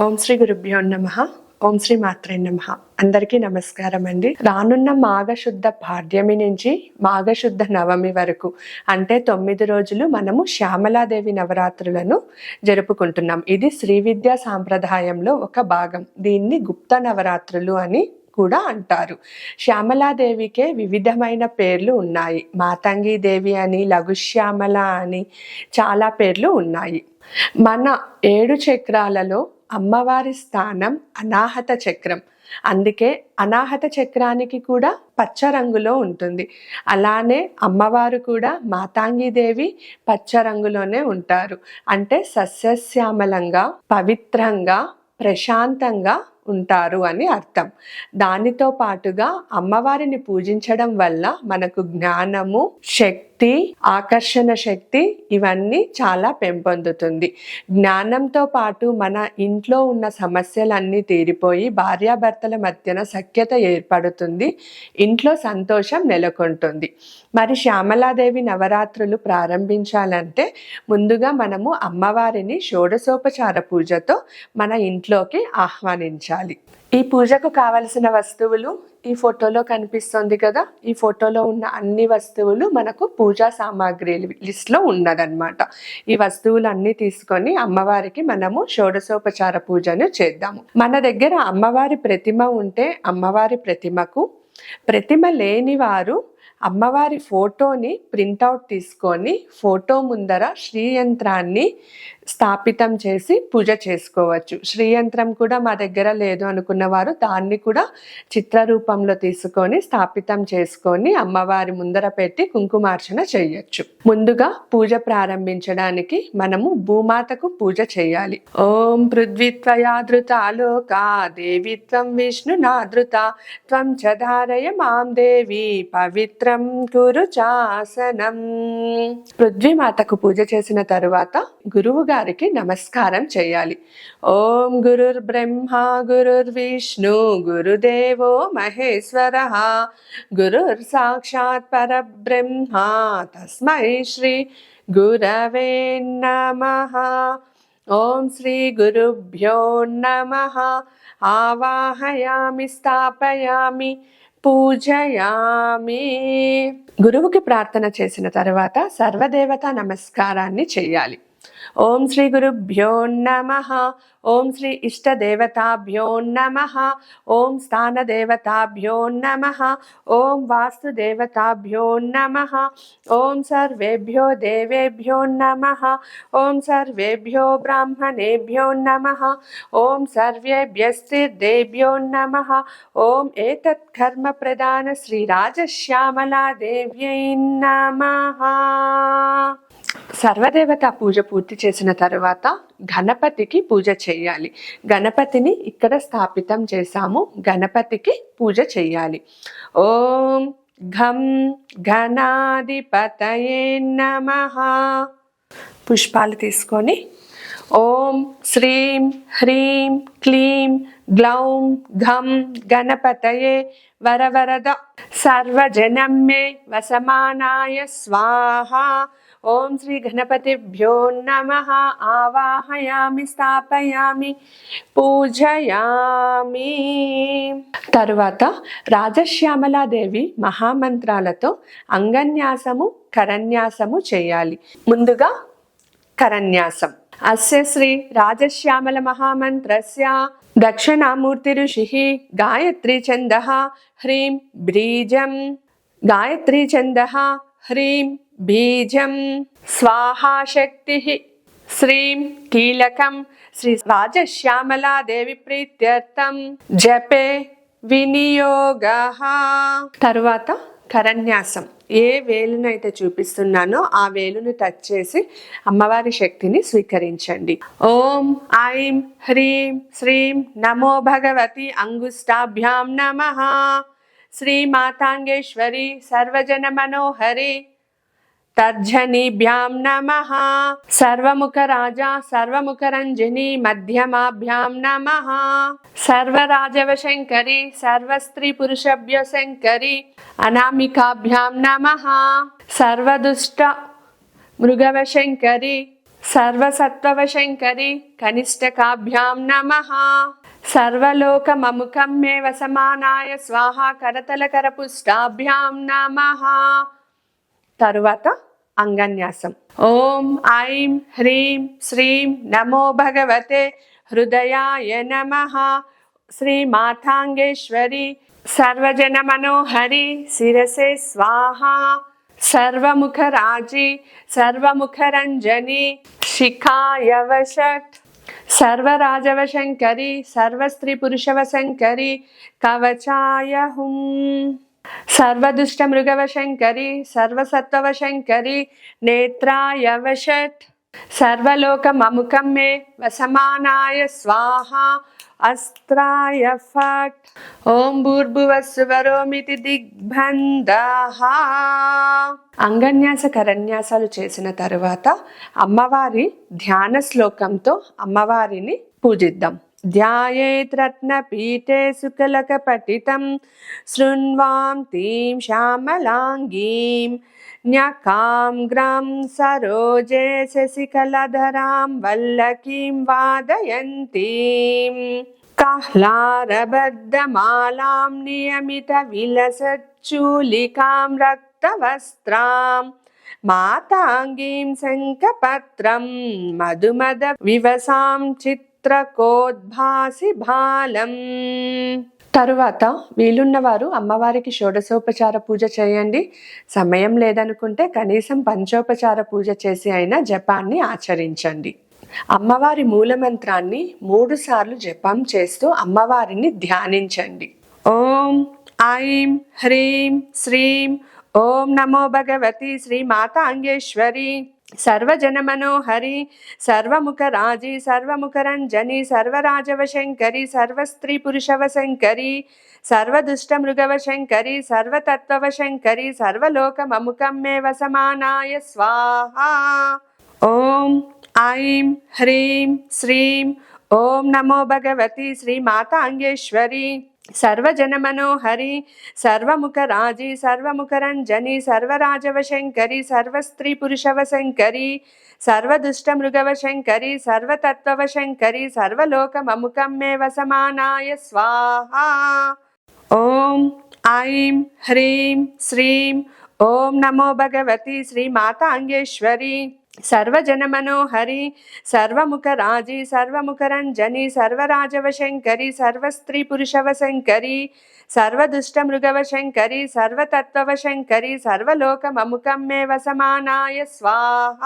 ఓం శ్రీ గురుభ్యో నమ. ఓం శ్రీ మాత్రే నమ. అందరికీ నమస్కారం అండి. రానున్న మాఘశుద్ధ పాడ్యమి నుంచి మాఘశుద్ధ నవమి వరకు అంటే తొమ్మిది రోజులు మనము శ్యామలాదేవి నవరాత్రులను జరుపుకుంటున్నాం. ఇది శ్రీ విద్యా సాంప్రదాయంలో ఒక భాగం. దీన్ని గుప్త నవరాత్రులు అని కూడా అంటారు. శ్యామలాదేవికే వివిధమైన పేర్లు ఉన్నాయి. మాతంగి దేవి అని లఘుశ్యామల అని చాలా పేర్లు ఉన్నాయి. మన ఏడు చక్రాలలో అమ్మవారి స్థానం అనాహత చక్రం. అందుకే అనాహత చక్రానికి కూడా పచ్చ రంగులో ఉంటుంది. అలానే అమ్మవారు కూడా మాతాంగిదేవి పచ్చ రంగులోనే ఉంటారు. అంటే సస్యశ్యామలంగా పవిత్రంగా ప్రశాంతంగా ఉంటారు అని అర్థం. దానితో పాటుగా అమ్మవారిని పూజించడం వల్ల మనకు జ్ఞానము శక్తి ఆకర్షణ శక్తి ఇవన్నీ చాలా పెంపొందుతుంది. జ్ఞానంతో పాటు మన ఇంట్లో ఉన్న సమస్యలన్నీ తీరిపోయి భార్యాభర్తల మధ్యన సఖ్యత ఏర్పడుతుంది. ఇంట్లో సంతోషం నెలకొంటుంది. మరి శ్యామలాదేవి నవరాత్రులు ప్రారంభించాలంటే ముందుగా మనము అమ్మవారిని షోడశోపచార పూజతో మన ఇంట్లోకి ఆహ్వానించాలి. ఈ పూజకు కావలసిన వస్తువులు ఈ ఫోటోలో కనిపిస్తుంది కదా. ఈ ఫోటోలో ఉన్న అన్ని వస్తువులు మనకు పూజా సామాగ్రి లిస్ట్లో ఉన్నదన్నమాట. ఈ వస్తువులు అన్ని తీసుకొని అమ్మవారికి మనము షోడశోపచార పూజను చేద్దాము. మన దగ్గర అమ్మవారి ప్రతిమ ఉంటే అమ్మవారి ప్రతిమకు ప్రతిమ లేని వారు అమ్మవారి ఫోటోని ప్రింటౌట్ తీసుకొని ఫోటో ముందర శ్రీయంత్రాన్ని స్థాపితం చేసి పూజ చేసుకోవచ్చు. శ్రీయంత్రం కూడా మా దగ్గర లేదు అనుకున్న వారు దాన్ని కూడా చిత్ర రూపంలో తీసుకొని స్థాపితం చేసుకొని అమ్మవారి ముందర పెట్టి కుంకుమార్చన చేయొచ్చు. ముందుగా పూజ ప్రారంభించడానికి మనము భూమాతకు పూజ చేయాలి. ఓం పృథ్వీత్వయాదృత లోకా దేవి త్వం విష్ణు నాదృత త్వం చ ధారయ మాం దేవి పవిత్ర కురు చాసనం. పృథ్వీమాతకు పూజ చేసిన తరువాత గురువు గారికి నమస్కారం చేయాలి. ఓం గురుర్ బ్రహ్మ గురుర్ విష్ణు గురుదేవో మహేశ్వర గురుర్ సాక్షాత్ పరబ్రహ్మ తస్మై శ్రీ గురవే నమ. ఓం శ్రీ గురుభ్యో నమ. ఆవాహయామి స్థాపయామి పూజయామి. గురువుకి ప్రార్థన చేసిన తర్వాత సర్వదేవత నమస్కారాన్ని చేయాలి ఓం శ్రీ గురుభ్యో నమ ఓం శ్రీ ఇష్టదేవతాభ్యో నమ ఓం స్థానదేవతాభ్యో నమ ఓం వాస్తుదేవతాభ్యో నమ ఓం సర్వేభ్యో దేవేభ్యో నమ ఓం సర్వేభ్యో బ్రాహ్మణేభ్యో నమ ఓం సర్వేభ్యస్తిర్దేభ్యో నమ ఓం ఏతత్ కర్మ ప్రధాన శ్రీరాజశ్యామలా దేవ్యై నమ సర్వదేవత పూజ పూర్తి చేసిన తర్వాత గణపతికి పూజ చేయాలి. గణపతిని ఇక్కడ స్థాపితం చేశాము. గణపతికి పూజ చేయాలి. ఓం ఘం ఘనాధిపతయే నమ. పుష్పాలు తీసుకొని ఓం శ్రీం హ్రీం క్లీం గ్లౌం ఘం గణపతయే వరవరద. సర్వజనం మే వసమానాయ స్వాహ. ఓం శ్రీ గణపతిభ్యో నమ. ఆవాహయామి స్థాపయామి పూజయామి. తరువాత రాజశ్యామలాదేవి మహామంత్రాలతో అంగన్యాసము కరన్యాసము చేయాలి. ముందుగా కరన్యాసం. అస్య శ్రీ రాజశ్యామల మహామంత్రస్య. దక్షిణామూర్తి ఋషి గాయత్రీ ఛంద హ్రీం బ్రీజం. గాయత్రీ ఛంద హ్రీం బీజం స్వాహాశక్తి. శ్రీం కీలకం శ్రీ రాజశ్యామలాదేవి ప్రీత్యర్థం. జపే వినియోగ. తరువాత కరణ్యాసం ఏ వేలును అయితే చూపిస్తున్నానో ఆ వేలును టచ్ చేసి అమ్మవారి శక్తిని స్వీకరించండి. ఓం ఐం హ్రీం శ్రీం నమో భగవతి అంగుష్టాభ్యాం నమ. శ్రీ మాతాంగేశ్వరి సర్వజన మనోహరి తర్జనీభ్యాం నమ సర్వముఖ రాజా సర్వముఖ రంజని మధ్యమాభ్యాం నమ సర్వరాజవ శంకరి సర్వస్త్రీ పురుషభ్య శంకరి అనామికాభ్యాం నమ సర్వదుష్ట మృగవ శంకరి సర్వసత్వశంకరి కనిష్టకాభ్యాం నమ సర్వలోకమముఖం మే వసమానాయ స్వాహ కరతల కరపుష్టాభ్యాం నమ తరువాత అంగన్యాసం ఓం ఐం హ్రీం శ్రీం నమో భగవతే హృదయాయ నమ శ్రీ మాతాంగేశ్వరి సర్వజన మనోహరి శిరసే స్వాహ సర్వముఖరాజి సర్వముఖరంజని శిఖాయవషట్ సర్వరాజవశంకరి సర్వస్త్రీ పురుషవశంకరి కవచాయ హుం సర్వదుష్ట మృగవశంకరి సర్వసత్వవశంకరి నేత్రాయవషట్ సర్వలోకమముఖం మే వసమానాయ స్వాహ అస్త్రాయ ఫట్ ఓం భూర్భువస్సువరోమితి దిగ్బంధ అంగన్యాస కరన్యాసాలు చేసిన తరువాత అమ్మవారి ధ్యాన శ్లోకంతో అమ్మవారిని పూజిద్దాం ధ్యాయేత్ రత్నపీఠే సుకలక పఠితం శృణ్వాం తీం శ్యామలాంగీం న్యకాం గ్రాం సరోజే శశికలధరాం వల్లకీం వాదయంతీం కహ్లారబద్ధమాలాం నియమిత విలసచ్చూలికాం రక్తవస్త్రాం మాతాంగీం శంఖపత్రం మధుమద వివసాం చిత్రకోద్భాసి బాలం. తరువాత వీలున్నవారు అమ్మవారికి షోడశోపచార పూజ చేయండి. సమయం లేదనుకుంటే కనీసం పంచోపచార పూజ చేసి అయినా జపాన్ని ఆచరించండి. అమ్మవారి మూలమంత్రాన్ని మూడు సార్లు జపం చేస్తూ అమ్మవారిని ధ్యానించండి. ఓం ఐం హ్రీం శ్రీం ఓం నమో భగవతి శ్రీ మాతాంగేశ్వరి. సర్వజన మనోహరి సర్వముఖ రాజి సర్వముఖ రంజని సర్వరాజవశంకరి సర్వస్త్రీ పురుషవశంకరి సర్వదుష్ట మృగవశంకరి సర్వతత్వవశంకరి సర్వలోకమముఖం మే వసమానాయ స్వాహ. ఓం ఐం హ్రీం శ్రీం ఓం నమో భగవతి శ్రీ మాతాంగేశ్వరి. సర్వజన మనోహరి సర్వముఖ రాజి సర్వముఖ రంజని సర్వరాజవశంకరి సర్వస్త్రీ పురుషవశంకరి సర్వదుష్ట మృగవశంకరి సర్వతత్వవశంకరి సర్వలోకమముఖం మే వసమానాయ స్వాహా. ఓం ఐం హ్రీం శ్రీం. ఓం నమో భగవతి శ్రీ మాతాంగేశ్వరి. సర్వజనమనోహరి సర్వముఖ రాజి సర్వముఖ రంజని సర్వరాజవశంకరి సర్వస్త్రీ పురుషవశంకరి సర్వదుష్ట మృగవశంకరి సర్వతత్వవశంకరి సర్వలోకమముఖం మే వసమానాయ స్వాహ.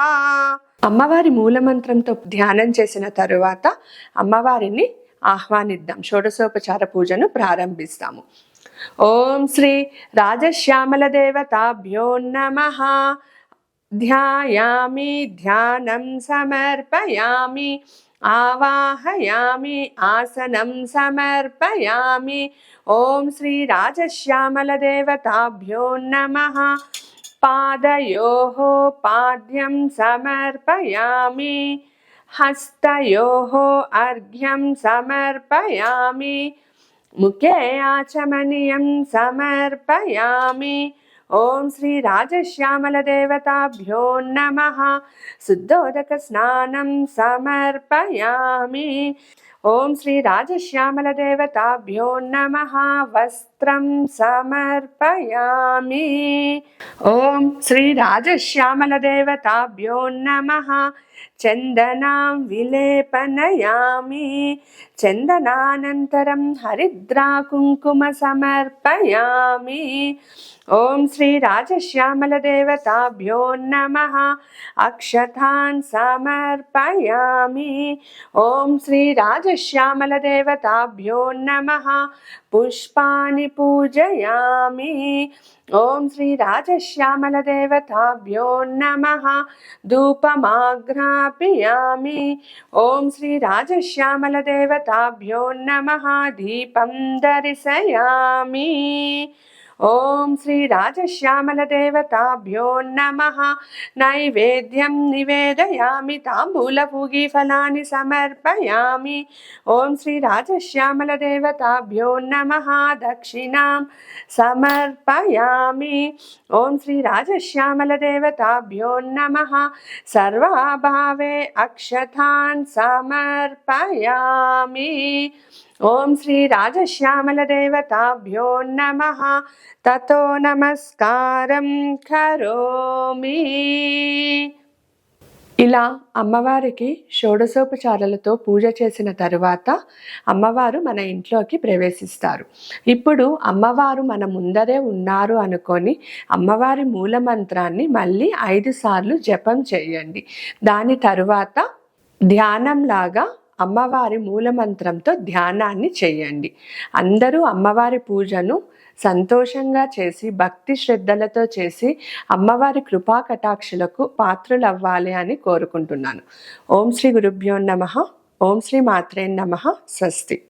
అమ్మవారి మూలమంత్రంతో ధ్యానం చేసిన తరువాత అమ్మవారిని ఆహ్వానిద్దాం. షోడశోపచార పూజను ప్రారంభిస్తాము. ఓం శ్రీ రాజశ్యామల దేవతాభ్యో నమ. ध्यायामि, ध्यानं समर्पयामि, आवाहयामि, आसनं समर्पयामि। ॐ श्रीराजश्यामलदेवताभ्यो नमः। पादयोः पाद्यं समर्पयामि। हस्तयोः अर्घ्यं समर्पयामि। मुखे आचमनीयं समर्पयामि। ఓం శ్రీ రాజశ్యామల దేవతాభ్యో నమ. శుద్ధోదక స్నానం సమర్పయామి. ఓం శ్రీ రాజశ్యామల దేవతాభ్యో నమ వస్త్రం సమర్పయామి ఓం శ్రీ రాజశ్యామల దేవతాభ్యో నమ చందనాం విలేపనయామి చందనానంతరం హరిద్రా కుంకుమ సమర్పయామి ఓం శ్రీ రాజశ్యామల దేవతాభ్యో నమ అక్షతాన్ సమర్పయామి ఓం శ్రీ రాజశ్యామల దేవతాభ్యో నమ పుష్పాని పూజయామి ఓం శ్రీ రాజశ్యామల దేవతాభ్యో నమ ధూపమాఘ్రాపయామి ఓం శ్రీ రాజశ్యామల దేవతాభ్యో నమ దీపం దర్శయామి ఓం శ్రీ రాజశ్యామల దేవతాభ్యో నమ నైవేద్యం నివేదయామి తాంబూలపూగి ఫలాని సమర్పయామి ఓం శ్రీ రాజశ్యామల దేవతాభ్యో నమ దక్షిణాం సమర్పయామి ఓం శ్రీ రాజశ్యామల దేవతాభ్యో నమ. తతో నమస్కారం కరోమి. ఇలా అమ్మవారికి షోడశోపచారాలతో పూజ చేసిన తరువాత అమ్మవారు మన ఇంట్లోకి ప్రవేశిస్తారు. ఇప్పుడు అమ్మవారు మన ముందరే ఉన్నారు అనుకొని అమ్మవారి మూల మంత్రాన్ని మళ్ళీ ఐదు సార్లు జపం చేయండి. దాని తరువాత ధ్యానంలాగా అమ్మవారి మూలమంత్రంతో ధ్యానాన్ని చేయండి. అందరూ అమ్మవారి పూజను సంతోషంగా చేసి భక్తి శ్రద్ధలతో చేసి అమ్మవారి కృపా కటాక్షులకు పాత్రులవ్వాలి అని కోరుకుంటున్నాను. ఓం శ్రీ గురుభ్యో నమ. ఓం శ్రీ మాత్రే నమ. స్వస్తి.